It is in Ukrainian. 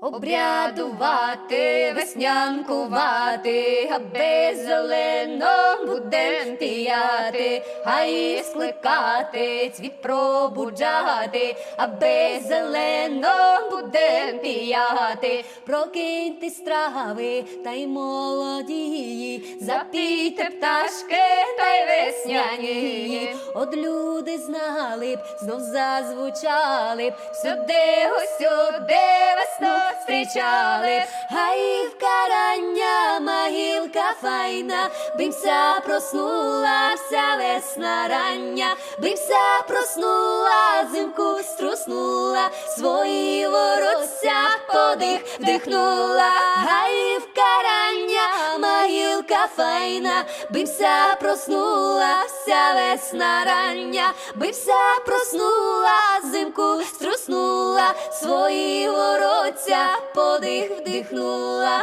Обрядувати, веснянкувати, аби зелено будем піяти, хай скликати, цвіт пробуджати, аби зелено будем піяти, прокиньте страви та й молодії, запійте пташки та й весняні. От люди знали б, знов зазвучали б, сюди, ось сюди весну зустрічали, гаївка рання, могилка файна, бимся проснула, вся весна рання, бимся проснула, зимку струснула, свої воротця подих вдихнула, гаївка рання, могилка файна, бимся проснула, вся весна рання, бився проснула, зимку струснула, свої воротця подих вдихнула.